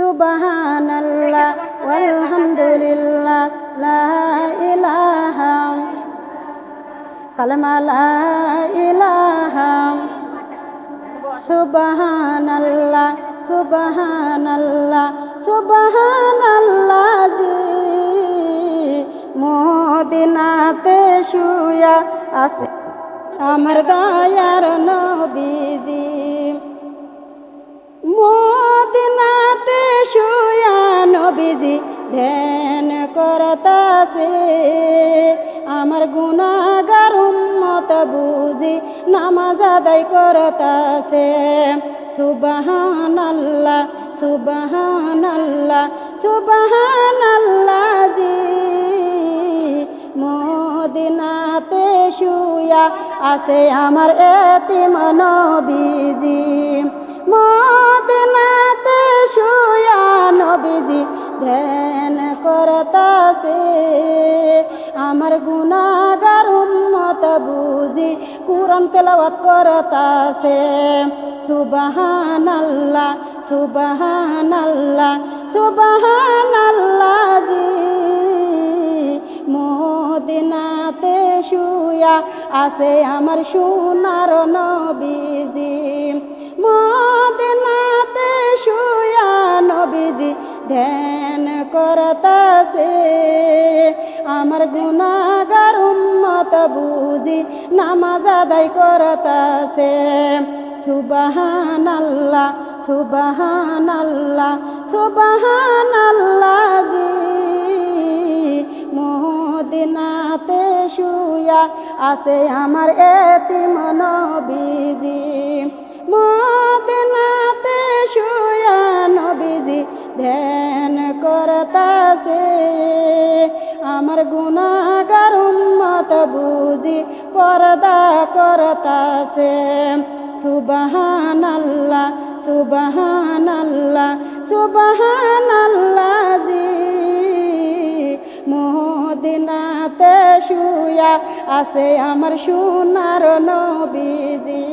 সুবহানাল্লাহ, ওয়ালহামদুলিল্লাহ, লা ইলাহা কালেমা লা ইলাহা সুবহানাল্লাহ সুবহানাল্লাহ সুবহানাল্লাহ মদিনাতে শুয়া আছে আমার দয়ার নবীজি। মদিনাতে শুয়া নবীজি ধ্যান করতাছে। আমার গুনাগার উম্মত বুঝি নামাজ আদায় করতাছে। সুবহানাল্লাহ সুবহানাল্লাহ সুবহানাল্লাহ জি। মদিনাতে শুয়া আছে আমার এতিম নবীজি। মদিনাতে শুয়া নবীজি, ধ্যান করতাছে। আমার গুনাগার উম্মত বুঝি, কুরআন তেলাওয়াত করতাছে। সুবহানাল্লাহ সুবহানাল্লাহ সুবহানাল্লাহ জি। মদিনাতে শুয়া আছে আমার সোনার নবীজি। মদিনাতে শুয়া নবীজি ধ্যান করতাছে। আমার গুনাগার উম্মত বুঝি নামাজ আদায় করতাছে। সুবহানাল্লাহ সুবহানাল্লাহ সুবহানাল্লাহ জি। মদিনাতে শুয়া আছে আমার এতিম নবীজি। মদিনাতে শুয়া নবীজি ধ্যান করতাছে। আমার গুনাগার উম্মত বুঝি পর্দা করতাছে। সুবহানাল্লাহ সুবহানাল্লাহ সুবহানাল্লাহ জি। মদিনাতে শুয়া আছে আমার সোনার নবীজি।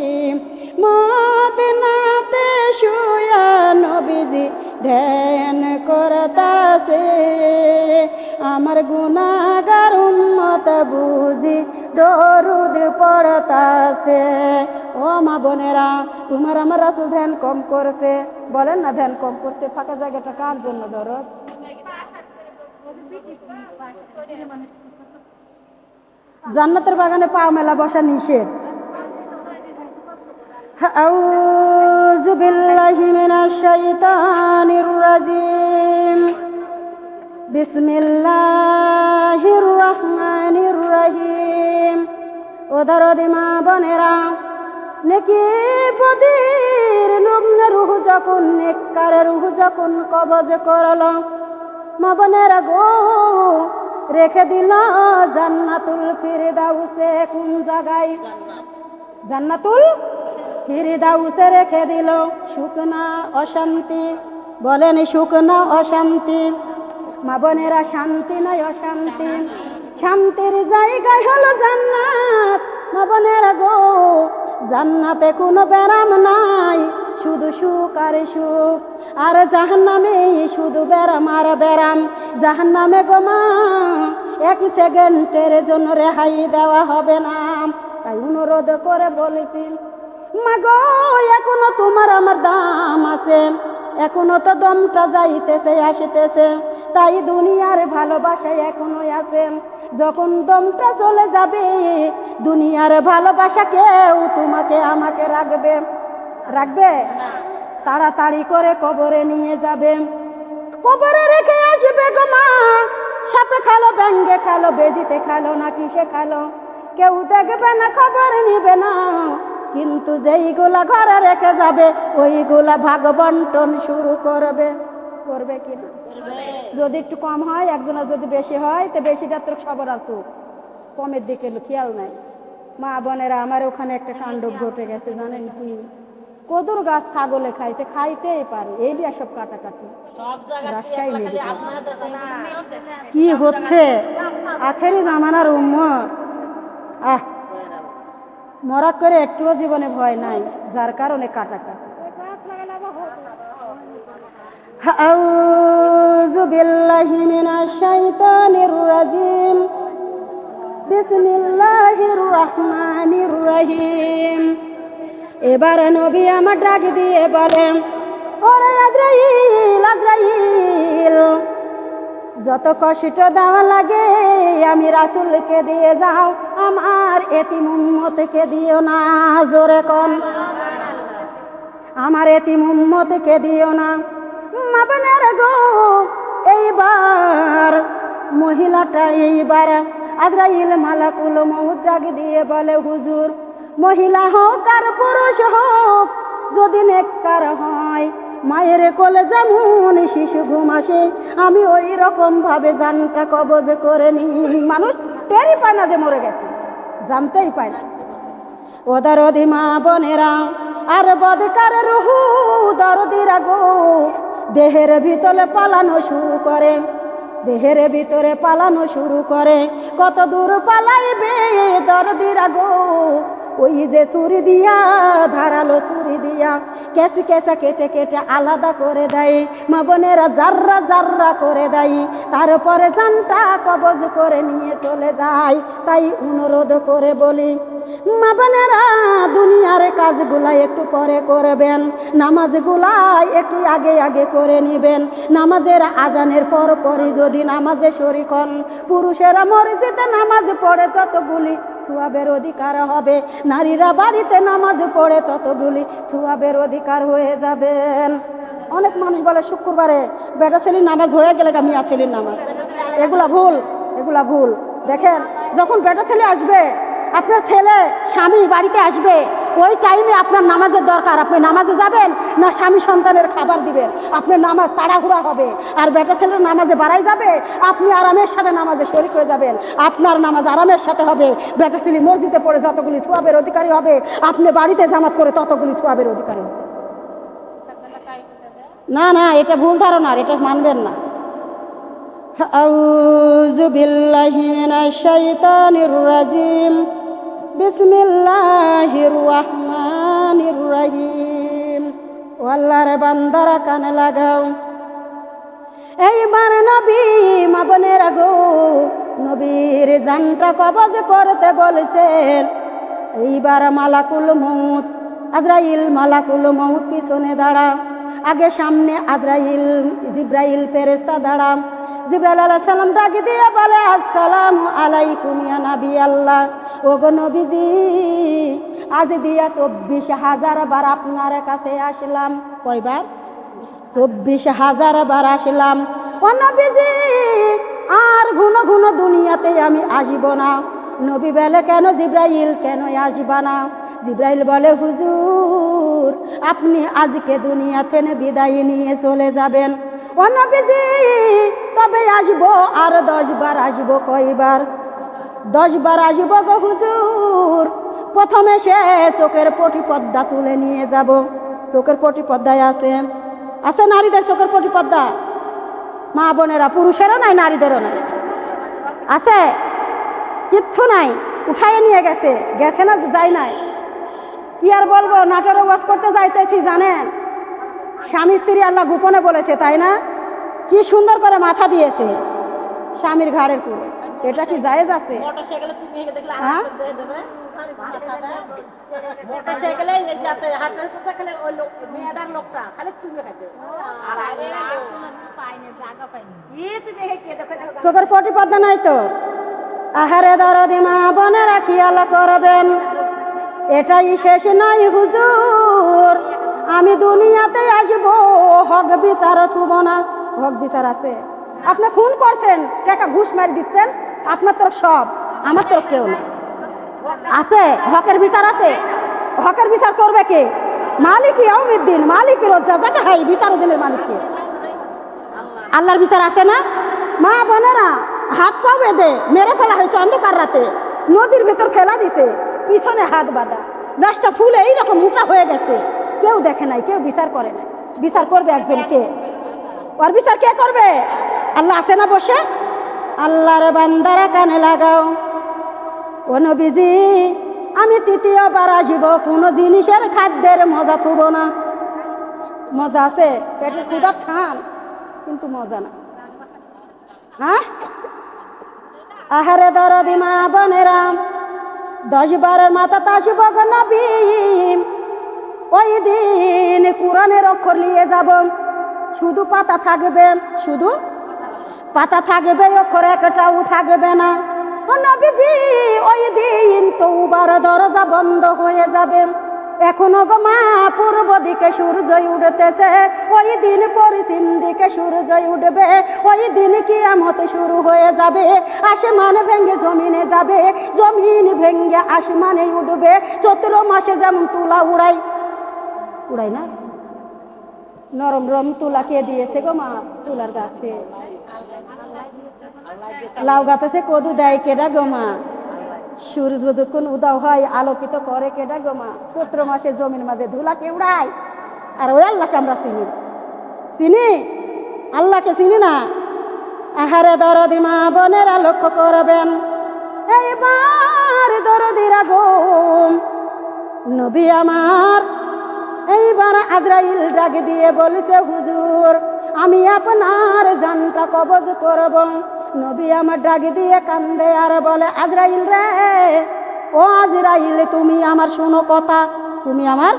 মদিনাতে শুয়া নবীজি ধ্যান করতাছে। আমার গুনাগার উম্মত বুঝি দরুদ পড়তাছে। ও মা বোনেরা, তোমার আমার রাসুল ধ্যান কম করেছে। বলেন না ধ্যান কম করছে, ফাঁকা জায়গাটা কার জন্য ধরো? জান্নাতের বাগানে পা মেলা বসা নিষেধ। أعوذ بالله من الشيطان الرجيم بسم الله الرحمن الرحيم ওদারদি মা বোনেরা নেকি পদির নগ্ন রুহ যখন নেককার রুহ যখন কবজ করল মা বোনেরা গো রেখে দিল জান্নাতুল ফিরদাউসে কোন জায়গায় জান্নাতুল ফিরদাউসে রেখে দিল শুকনা অশান্তি। বলেন শুকনা অশান্তি। মা বোনেরা, শান্তি নয় অশান্তি। শান্তির জায়গায় হলো জান্নাত। মা বোনেরা গো, জান্নাতে কোনো ব্যারাম নাই। শুধু সুখ আর সুখ। আর জাহান্নামে শুধু ব্যারাম আর ব্যারাম। জাহান্নামে গো মা, এক সেকেন্ডের জন্য রেহাই দেওয়া হবে না। তাই অনুরোধ করে বলেছি মাগো, এখনও তোমার আমার দাম আছে। এখনও তো দমটা যাইতেছে, আসিতেছে। তাই দুনিয়ার ভালোবাসা এখনও আছে। যখন দমটা চলে যাবে, দুনিয়ার ভালোবাসা কেউ তোমাকে, আমাকে রাখবে। রাখবে? তাড়াতাড়ি করে কবরে নিয়ে যাবে। কবরে রেখে আসবে গো মা। সাপে খালো ব্যাঙ্গে খালো, বেজিতে খালো, না কিসে খালো? কেউ দেখবে না, খবর নিবে না। কিন্তু যেইগুলা ঘরে রেখে যাবে ওইগুলা ভাগ বন্টন শুরু করবে। করবে কি না? যদি একটু কম হয় একজনের যদি বেশি হয় তো বেশিটা তো সবার আসুক কমের দিকে খেয়াল নাই। মা বোনেরা আমার ওখানে একটা কাণ্ড ঘটে গেছে জানেন কি? কদুর গাছ ছাগলে খাইছে খাইতেই পারে। এই দিয়ে সব কাটাকাটি। রাজশাহী কি হচ্ছে? আখেরি জামানার উম্মত। আহ মরা করে একটুও জীবনে ভয় নাই যার কারণে কাটাকাটি أعوذ بالله من الشيطان الرجيم بسم الله الرحمن الرحيم এবার নবী আমার ডাক দিয়ে বলেন ওরে আজরাইল আজরাইল যত কষ্ট দেওয়া লাগে আমি রাসুলকে দিয়ে যাও আমার এতিম উম্মতকে দিও না, জোরে কন। আমার এতিম উম্মতকে দিও না। মাবনের গো, এইবার মহিলাটা এইবার আদ্রাইল মালাকুল ডাক দিয়ে বলে, হুজুর, মহিলা হোক আর পুরুষ হোক, যদি নেককার হয়, মায়ের কোলে যেমন শিশু ঘুম আসে, আমি ওই রকম ভাবে জানটা কবজ করে নি মানুষ টেরই পায় না যে মরে গেছে। জানতেই পাই না। ওদের অধিমা বনেরা, আর বদকার রুহু দরদিরা গো, দেহের ভিতরে পালানো শুরু করে। দেহের ভিতরে পালানো শুরু করে। কত দূর পালাইবে দরদিরা গো? ওই যে ছুরি দিয়া, ধারালো ছুরি দিয়া কেসি কেসা কেটে কেটে আলাদা করে দেয়। মা বোনেরা জাররা জাররা করে দেয়, তারপরে জানটা কবজ করে নিয়ে চলে যায়। তাই অনুরোধ করে বলি মা বোনেরা, দুনিয়ার কাজগুলা একটু পরে করবেন নামাজগুলা একটু আগে আগে করে নেবেন। নামাজের আজানের পর পরই যদি নামাজে শরিক হন, পুরুষেরা মসজিদে নামাজ পড়ে যতগুলি সুয়াবের অধিকার হবে, নারীরা বাড়িতে নামাজ পড়ে ততগুলি সুয়াবের অধিকার হয়ে যাবেন। অনেক মানুষ বলে, শুক্রবারে বেটা ছেলের নামাজ হয়ে গেলে মিয়া ছেলের নামাজ। এগুলা ভুল এগুলা ভুল। দেখেন, যখন বেটা ছেলে আসবে আপনার ছেলে স্বামী বাড়িতে আসবে ওই টাইমে আপনার নামাজের দরকার আপনি নামাজে যাবেন না স্বামী সন্তানের খাবার দিবেন আপনার নামাজ তাড়াহুড়া হবে আর বেটা ছেলের নামাজে বাড়াই যাবে আপনি আরামের সাথে নামাজে শরিক হয়ে যাবেন আপনার নামাজ আরামের সাথে হবে বেটা ছেলে মসজিদে পড়ে যতগুলি সোয়াবের অধিকারী হবে আপনি বাড়িতে জামাত করে ততগুলি সোয়াবের অধিকারী হবে না না এটা ভুল ধারণা এটা মানবেন না أعوذ بالله من الشيطان الرجيم বিসমিল্লাহির রহমানির রহিম ওয়াল্লাহর বান্দারা কানে লাগাও। এইবার নবী মাবনের গো নবীর জানটা কবজ করতে বলছেন। এইবার মালাকুল মৌত আজরাইল মালাকুল মৌত পিছনে দাঁড়া। আগে সামনে আজরাইল, জিব্রাইল ফেরেস্তা দাঁড়া। জিব্রাইল আলাহ সালাম ডাকি দিয়ে বলে, আসসালামু আলাইকুম ইয়া নবী আল্লাহ। ও গো নবীজি, আজ দিয়া চব্বিশ হাজার বার আপনার কাছে আসলাম। কয়বার? চব্বিশ হাজার বার আসলাম। ও নবীজি, আর ঘন ঘন দুনিয়াতে আমি আসব না। নবী বলে, কেন জিব্রাইল? কেন আসবা না? জিব্রাইল বলে, হুজুর, আপনি আজকে দুনিয়াতে বিদায় নিয়ে চলে যাবেন। ও নবীজি, তবে আসব আর দশ বার আসব কয়বার? দশ বার আসব গো হুজুর, প্রথমে সে চোখের পটি পর্দা তুলে নিয়ে যাব। চোখের পটি পর্দায় আছে? আছে নারীদের চোখের পটি পর্দা মা বোনেরা, পুরুষেরও নাই, নারীদেরও নাই। আছে? কিচ্ছু নাই উঠাইয়ে নিয়ে গেছে গেছে না যায় নাই। কি আর বলব নাটোরে ওয়াজ করতে যাইতেছি জানেন? স্বামী স্ত্রী আল্লাহ গোপনে বলেছে তাই না? কি সুন্দর করে মাথা দিয়েছে স্বামীর ঘাড়ের কুড়ে এটা কি জায়েজ আছে? হ্যাঁ? চোখের পটি পদ্মা নাই তো? আহারে দরদি মা বোনেরা খেয়াল করবেন। এটাই শেষ নাই হুজুর। আমি দুনিয়াতে আসব, হক বিচার থুব না। হক বিচার আছে। আপনি খুন করছেন, টাকা ঘুষ মারি দিচ্ছেন, আপনার তোর সব, আমার তোর কেউ না আছে, হকের বিচার আছে। হকের বিচার করবে কে? মালিক ইয়াউমিদ্দিন, মালিক রোজা যাটা হাই বিচার দিনের মালিক আল্লাহর বিচার আছে না? মা বোনেরা হাত পা বেঁধে মেরে ফেলা হয়েছে অন্ধকার রাতে। নদীর ভেতর ফেলা দিছে, পিছনে হাত বাঁধা। গাছটা ফুলে এইরকম মোটা হয়ে গেছে। কেউ দেখে নাই, কেউ বিচার করে না বিচার করবে একজন কে? ওর বিচার কে করবে? আল্লাহ আছে না বসে? আল্লাহর বান্দারা কানে লাগাও। ও নবীজি, আমি তৃতীয়বার আসব, কোনো জিনিসের খাদ্যের মজা থুব না। মজা আছে, পেটের ক্ষুদা খান, কিন্তু মজা না। হ্যাঁ? আহারে দরদি মা বোনেরা, দশ বারের মাথা তাসি বগ ওই দিন কোরআনের অক্ষর নিয়ে যাব। শুধু পাতা থাকবে, শুধু পাতা থাকবে, অক্ষর একটাও থাকবে না। ও নবীজি, ওই দিন তৌবার দরজা বন্ধ হয়ে যাবে। এখনও গো মা, পূর্ব দিকে সূর্য উঠতেছে, ওই দিন পশ্চিম দিকে সূর্য উঠবে, ওই দিন কিয়ামত শুরু হয়ে যাবে, আসমান ভেঙ্গে জমিনে যাবে, জমিন ভেঙে আসমানে উঠবে, চৈত্র মাসে যেমন তুলা উড়াই উড়াই না? নরম নরম তুলা কে দিয়েছে গো মা, তুলার গাছে? লাউ গাছে কদু দেয় কেডা গো মা? সূর্য যখন উদাও হয়, আলোকিত করে কেডা গো মা? চৈত্র মাসে জমির মাঝে ধুলাকে উড়াই আর ওই আল্লাহকে আমরা চিনি। চিনি? আল্লাহকে চিনি না? আহারে দরদি মা বোনেরা লক্ষ্য করবেন। এইবার দরদিরা গো নবী আমার, এইবার আজরাইল ডাক দিয়ে বলছে, হুজুর, আমি আপনার জানটা কবজ করব। নবী আমার ডাক দিয়ে কান্দে আর বলে, আজরাইল রে, ও আজরাইল, তুমি আমার শোনো কথা, তুমি আমার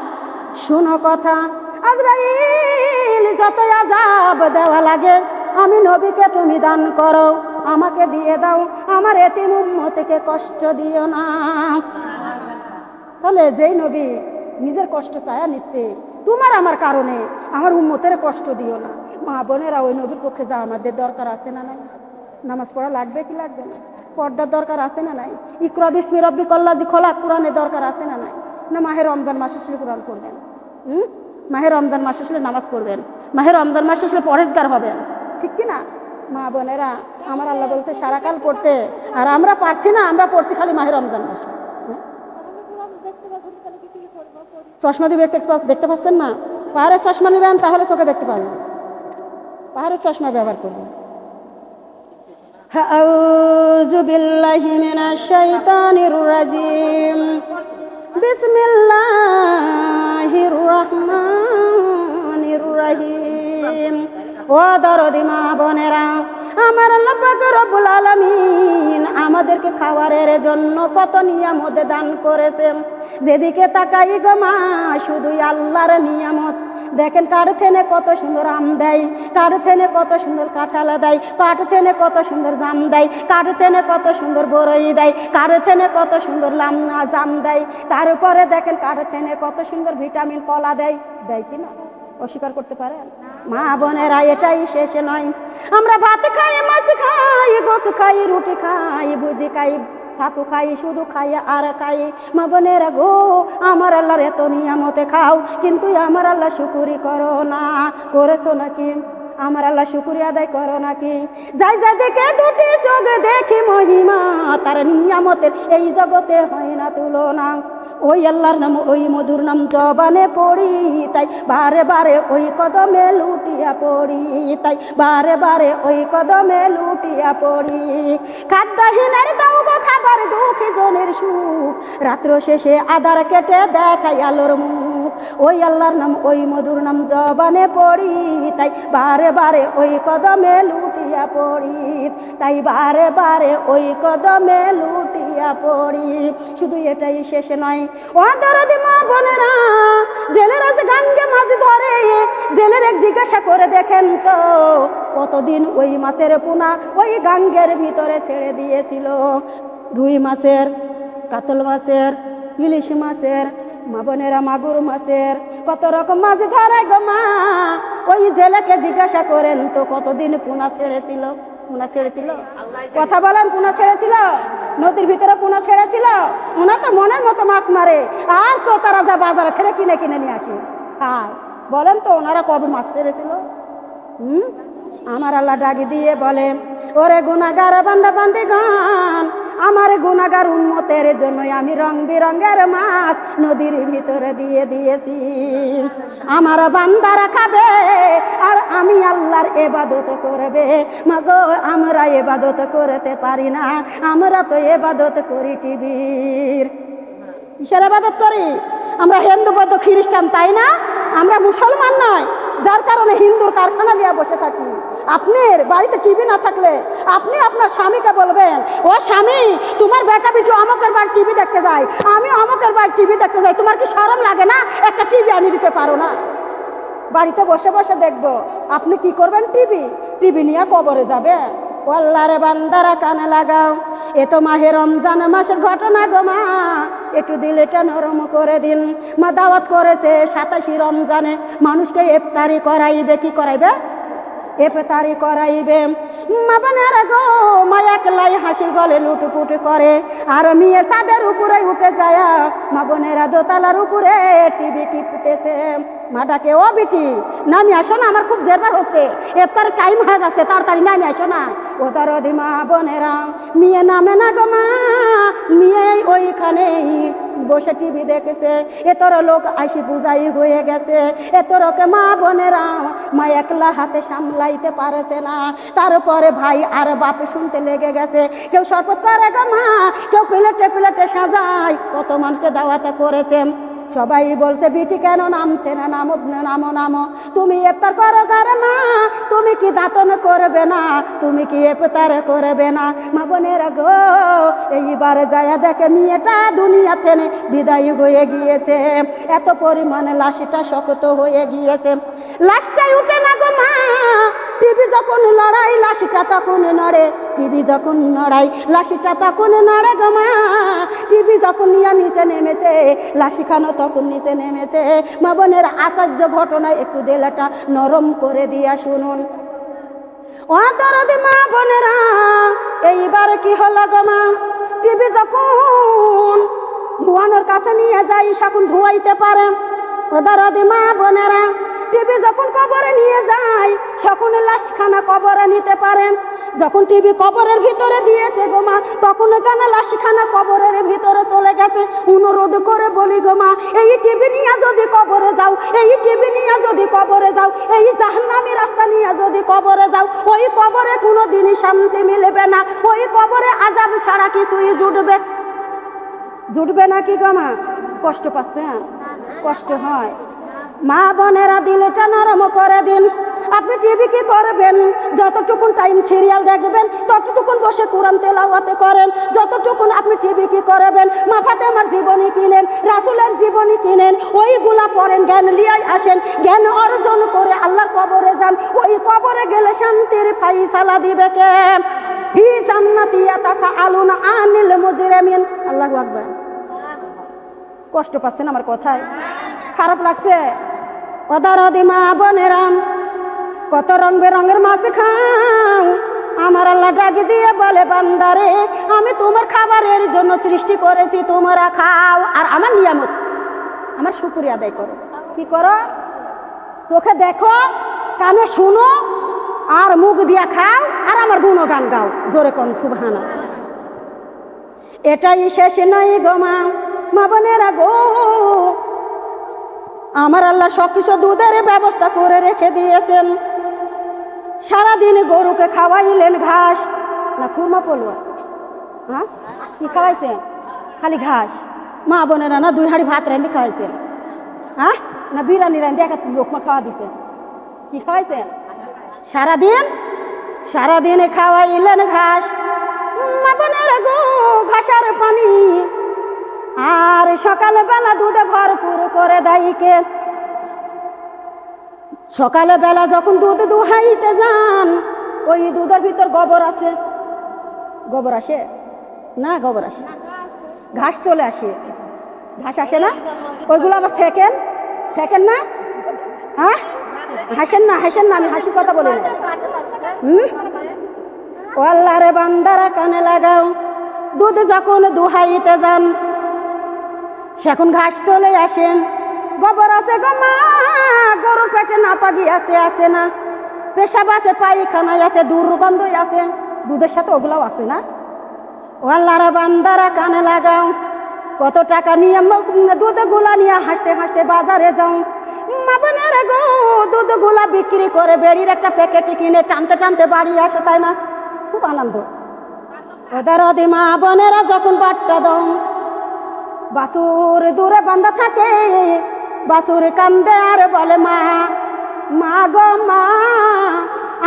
শোনো কথা। আজরাইল, যত আজাব দেওয়া লাগে, আমি নবীকে তুমি দান করো, আমাকে দিয়ে দাও, আমার এতিম উম্মতকে কষ্ট দিও না। তাহলে যেই নবী নিজের কষ্ট চায়া নিচ্ছে, তোমার আমার কারণে আমার উন্মতের কষ্ট দিও না। মা বোনেরা ওই নবীর পক্ষে যা আমাদের দরকার আছে না নাই? নামাজ পড়া লাগবে কি লাগবে না? পর্দার দরকার আছে না নাই? ইকরা বিসমি রব্বি কল্লাজি খোলা কোরআনের দরকার আছে না নাই? না মাহের রমজান মাসে আসলে কোরআন পড়বেন। হুম? মাহের রমজান মাসে আসলে নামাজ পড়বেন। মাহের রমজান মাসে আসলে পরেজগার হবেন। ঠিক কি না? মা বোনেরা, আমার আল্লাহ বলতে সারাকাল পড়তে, আর আমরা পারছি না, আমরা পড়ছি খালি মাহের রমজান মাসে? চশমা দিয়ে দেখতে পাচ্ছেন না? পাহাড়ের চশমা নেবেন, তাহলে চোখে দেখতে পাবেন পাহাড়ের চশমা ব্যবহার করবেন। أعوذ بالله من الشيطان الرجيم بسم الله الرحمن الرحيم ও দরদি মা বোনেরা আমার আল্লাহ পাক রব্বুল আলামিন আমাদেরকে খাবারের জন্য কত নিয়ামত দান করেছেন যেদিকে তাকাই গো মা শুধুই আল্লাহর নিয়ামত দেখেন কার থেনে কত সুন্দর আম দেয়, কার থেনে কত সুন্দর কাঁঠাল দেয় কাঠ থেনে কত সুন্দর জাম দেয় কাঠ থেনে কত সুন্দর বরই দেয় কাঠ থেনে কত সুন্দর লাম জাম দেয় তার উপরে দেখেন কার থেনে কত সুন্দর ভিটামিন কলা দেয় দেয় কি না? অস্বীকার করতে পারেন মা বোনেরা, এটাই শেষে নয়। আমরা ভাত খাই, মাছ খাই গোছ খাই, রুটি খাই, ভুজি খাই। ছাতু খাই, শুধু খাই আর খাই। মা বোনের গো, আমার আল্লাহর এত নিয়ামতে খাও, কিন্তু আমার আল্লাহ শুকুরি করো না। করেছ নাকি? আমার আল্লাহ শুকুরি আদায় করো নাকি? যাই যা দেখে দুটি চোখ দেখি মহিমা, তার নিয়ামতের এই জগতে হয় না তুলনা। ওই আল্লাহর নাম, ওই মধুর নাম জবানে পড়ি, তাই বারে বারে ওই কদমে লুটিয়া পড়ি, তাই বারে বারে ওই কদমে লুটিয়া পড়ি। খাদ্যহীনের দাও গো খাবার দুঃখী জনের সুখ, রাত্র শেষে আদার কেটে দেখাই আলোর মুখ। ওই আল্লাহর নাম, ওই মধুর নাম জবানে পড়ি, তাই বারে বারে ওই কদমে লুটিয়া পড়ি, তাই বারে বারে ওই কদমে লুটিয়া পড়ি। শুধু এটাই শেষ নয়। ও দরদি মা বোনেরা জেলের আজ গাঙ্গে মাছ ধরে। জেলের এক জিজ্ঞাসা করে দেখেন তো কতদিন ওই মাছের পোনা ওই গাঙ্গের ভিতরে ছেড়ে দিয়েছিল? রুই মাছের কাতল মাছের ইলিশ মাছের মা বোনেরা মাগুর মাছের কত রকম মাছ ধরে গো মা। ওই জেলেকে জিজ্ঞাসা করেন তো কতদিন পোনা ছেড়েছিল? পোনা ছেড়েছিল? কথা বলেন পোনা ছেড়েছিল? নদীর ভিতরে পোনা ছেড়েছিল ওনা তো মনের মতো মাছ মারে। আর তো তারা যা বাজারে ছেড়ে কিনে কিনে নিয়ে আসে। আর বলেন তো, ওনারা কবে মাছ ছেড়েছিল? হুম? আমার আল্লাহ ডাকি দিয়ে বলে ওরে গুনাগার বান্দা বান্দি গান আমার গুনাগার উন্মতের জন্য আমি রং বিরঙ্গের মাছ নদীর ভিতরে দিয়ে দিয়েছি। আমার বান্দারা খাবে আর আমি আল্লাহর এবাদত করবে। মাগো, আমরা এবাদত করতে পারি না। আমরা তো এবাদত করি টিভির। কিসের আবাদত করি? আমরা হিন্দু, বৌদ্ধ, খ্রিস্টান, তাই না? আমরা মুসলমান নয়। যার কারণে হিন্দুর কারখানা নিয়ে বসে থাকি। আপনার বাড়িতে টিভি না থাকলে আপনি আপনার স্বামীকে বলবেন, ও স্বামী, তোমার বেটা বিটু অমকের বাড়ি টিভি দেখতে যায়। আমি অমকের বাড়ি টিভি দেখতে যাই। তোমার কি সরম লাগে না? একটা টিভি আনিয়ে দিতে পারো না। বাড়িতে বসে বসে দেখব, আপনি কি করবেন টিভি টিভি নিয়ে কবরে যাবেন? ও বান্দারা কানে লাগাও, এ তো মাহে রমজান মাসের ঘটনা গো মা। একটু দিলেটা নরম করে দিন। মা দাওয়াত করেছে সাতাশি রমজানে। মানুষকে ইফতারি করাইবে, কি করাইবে? এফতারি করাইবে। মা বোনেরা গো, মা একলাই হাসির গলে লুটুপুটু করে। আর মেয়ে ছাদের উপরে উঠে যায়, মা বোনেরা দোতলার উপরে টিভি টিপতেছে। মা ডাকে, ও বিটি, নামি আসো না, আমার খুব জেরবার হচ্ছে। এফতার টাইম হয়ে যাচ্ছে তাড়াতাড়ি নামি আসো না। ও দরদি মা বোনেরা, মেয়ে নামে না গো মা মেয়ে ওইখানেই বসে টিভি দেখেছে। এতর লোক আইসি পূজাই হয়ে গেছে। এতরকে মা বোনেরা, মা একলা হাতে সামলাইতে পারেছে না। তারপরে ভাই আর বাপে শুনতে লেগে গেছে। কেউ শরবত করে গো মা, কেউ প্লেটে প্লেটে সাজায়। কত মানুষকে দাওয়াতে করেছে। সবাই বলছে, বিটি কেন নামছে না? নামো নামো নামো। তুমি এফতার করো গারে মা। তুমি কি দাতন করবে না? তুমি কি এফতার করবে না? মা বোনেরা গো, এইবার যায় দেখে মেয়েটা দুনিয়া থেকে বিদায় হয়ে গিয়েছে। এত পরিমাণে লাশটা শক্ত হয়ে গিয়েছে। লাশটাই উঠে না গো মা। টিভি যখন লড়াই, লাশিটা তখন নড়ে, টিভি যখন নড়াই, লাশিটা তখন নড়ে গো মা। টিভি যখন নিয়ে নিচে নেমেছে, লাশিখানো তখন নিচে নেমেছে। মা বোনের আচার্য ঘটনায় একটু দেলাটা নরম করে দিয়া শুনুন। দরদি মা বোনেরা, এইবার কি হলো গো মা? টিভি যখন ধোয়ানোর কাছে নিয়ে যাই তখন ধোয়াইতে পারে। ও দরদি মা বোনেরা টিভি যখন কবরে নিয়ে যায় তখন লাশখানা কবরে নিতে পারেন। যখন টিভি কবরের ভিতরে দিয়েছে গোমা তখন কেন লাশখানা কবরের ভিতরে চলে গেছে। অনুরোধ করে বলি গোমা এই টিভি নিয়ে যদি কবরে যাও, এই টিভি নিয়ে যদি কবরে যাও, এই জাহান্নামী রাস্তা নিয়ে যদি কবরে যাও, ওই কবরে কোনো দিনই শান্তি মিলবে না। ওই কবরে আজাব ছাড়া কিছুই জুটবে জুটবে না কি গোমা কষ্ট পাচ্ছেন কষ্ট হয়। মা বোনেরা দিলটা নরম করে দিন। আপনি টিভি কি করবেন? যতটুকুন টাইম সিরিয়াল দেখবেন, ততটুকুন বসে কোরআন তেলাওয়াতে করেন, যতটুকুন আপনি টিভি কি করবেন মাফাতে আমার জীবনী কিনেন, রাসুলের জীবনী কিনেন, ওইগুলা পড়েন, জ্ঞান লিয়াই আসেন, জ্ঞান অর্জন করে আল্লাহর কবরে যান, ওই কবরে গেলে শান্তির ফাইসালা দিবে কে? ফি জান্নাতি ইয়াতাসাআলুনা আনিল মুজরিমিন। আল্লাহু আকবার। কষ্ট পাচ্ছেন আমার কথায়? খারাপ লাগছে। অদারদি মা বোনেরাম কত রং বেরঙের মাছ খাও। আমার আল্লাহ ডাকি দিয়ে বলে, বান্দারে, আমি তোমার খাবারের জন্য সৃষ্টি করেছি, তোমরা খাও। আর আমার নিয়ামত, আমার শুকুরিয়া আদায় করো। কি করো? চোখে দেখো, কানে শুনো, আর মুখ দিয়া খাও, আর আমার গুণগান গাও। জোরে কন সুবহানা এটাই শেষ নয় গো মা বোনেরা গো আমার আল্লাহ সব কিছু দুধের ব্যবস্থা করে রেখে দিয়েছেন। সারাদিন গরুকে খাওয়াইলেন ঘাস। না, খুরমা পড়ল হ্যাঁ? কি খাওয়াইছেন? খালি ঘাস। মা বোনেরা না দুই হাঁড়ি ভাত রান্ধি খাওয়াইছেন। হ্যাঁ? না বিরিয়ানি রান্ধি এক লোকমা খাওয়া দিছেন। কি খাওয়াইছেন? সারাদিন? সারাদিন খাওয়াইলেন ঘাস। মা বোনেরা গো, ঘাসার পানি আর সকালবেলা দুধে ভরপুর করে দেয়কে। সকালবেলা যখন দুধ দুহাইতে যান, ওই দুধের ভিতর গোবর আছে। গোবর আসে? না, গোবর আসে ঘাস চলে আসে। ঘাস আসে না? ওইগুলো আবার সেকেন্ড সেকেন্ড না? হ্যাঁ? হাসেন না হাসেন না, আমি হাসির কথা বলি হুম? ও আল্লাহ বান্দারা কানে লাগাও। দুধ যখন দুহাইতে যান সেখন ঘাস চলে আসেন গোবর আছে গো মা, গরুর পেটে না পাগি আছে আছে না। পেশাব আছে, পায়খানায় আছে দুর্গন্ধ আছে। দুধের সাথে ওগুলাও আছে না? ও আল্লাহরা বান্দারা কানে লাগাও। কত টাকা নিয়ে দুধগুলা নিয়ে হাসতে হাসতে বাজারে যাও। মা গো দুধগুলা বিক্রি করে বেড়ির একটা প্যাকেটে কিনে টানতে টানতে বাড়ি আসে, তাই না? খুব আনন্দ। ওদের অদি মা বোনেরা যখন বাট্টা দাও বাছুর দূরে বান্ধা থাকে বাছুর কান্দে আর বলে, মা মা গো, মা,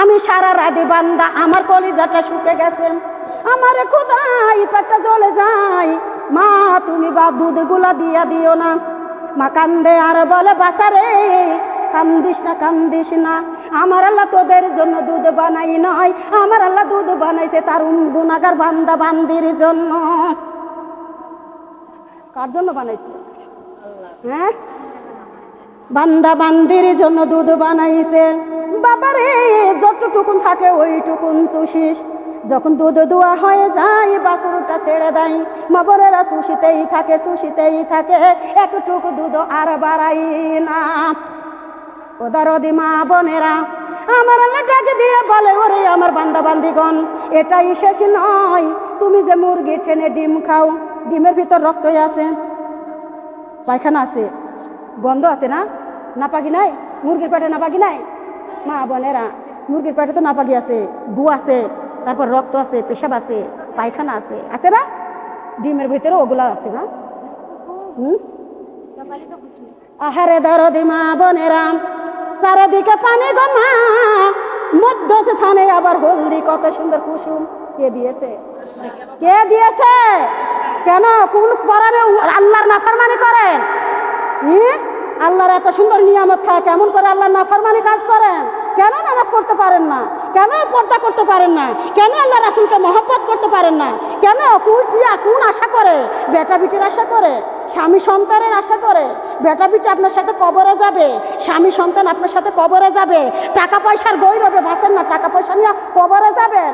আমি সারা রাধে বান্দা, আমার কলিজাটা শুকে গেছে, আমার খোদাই পেটটা জ্বলে যায়, মা, তুমি বা দুধগুলা দিয়া দিও না। মা কান্দে আর বলে বাসারে কান্দিস না কান্দিস না, আমার আল্লাহ তোদের জন্য দুধ বানাই নয়, আমার আল্লাহ দুধ বানাইছে তার গুণাগার বান্দা বান্দির জন্য। কার জন্য বানাইছে? হ্যাঁ? বান্দা বান্দির জন্য দুধ বানাইছে। বাবারে যতটুকুন থাকে ওইটুকুন চুষিস। যখন দুধ দোয়া হয়ে যায় বাছুরটা ছেড়ে দেয়। মা বোনেরা চুষিতেই থাকে চুষিতেই থাকে। একটুকু দুধ আর বাড়াই না। ও দরদি মা বোনেরা আমার আল্লাহ ডাকে দিয়ে বলে ওরে আমার বান্দা বান্দিগণ এটাই শেষ নয়। তুমি যে মুরগি টেনে ডিম খাও ডিমের ভিতর রক্তই আছে, পায়খানা আছে গন্ধ আছে না? নাপাকি নাই? মুরগির পেটে নাপাকি নাই? মা বোনেরা, মুরগির পেটে তো নাপাকি আছে গু আছে, তারপর রক্ত আছে, পেশাব আছে, পায়খানা আছে আছে না? ডিমের ভিতরে ওগুলা আছে না? হুম? আহারে দরদি মা বোনেরা, চারিদিকে পানি গো মা মধ্য স্থানে আবার হলদি, কত সুন্দর কুসুম, কে দিয়েছে? কে দিয়েছে? কেন? কোন পরানে আল্লাহর নাফরমানি করেন? আল্লাহর এত সুন্দর নিয়ামত খায়, কেমন করে আল্লাহর নাফরমানি কাজ করেন? কেন নামাজ পড়তে পারেন না? কেন পর্দা করতে পারেন না? কেন আল্লাহ রাসুলকে মহব্বত করতে পারেন না? কেন কোন কি কোন আশা করে? বেটা বিটির আশা করে? স্বামী সন্তানের আশা করে? বেটা বিটি আপনার সাথে কবরে যাবে? স্বামী সন্তান আপনার সাথে কবরে যাবে? টাকা পয়সার গৈরবে বাঁচেন না, টাকা পয়সা নিয়ে কবরে যাবেন।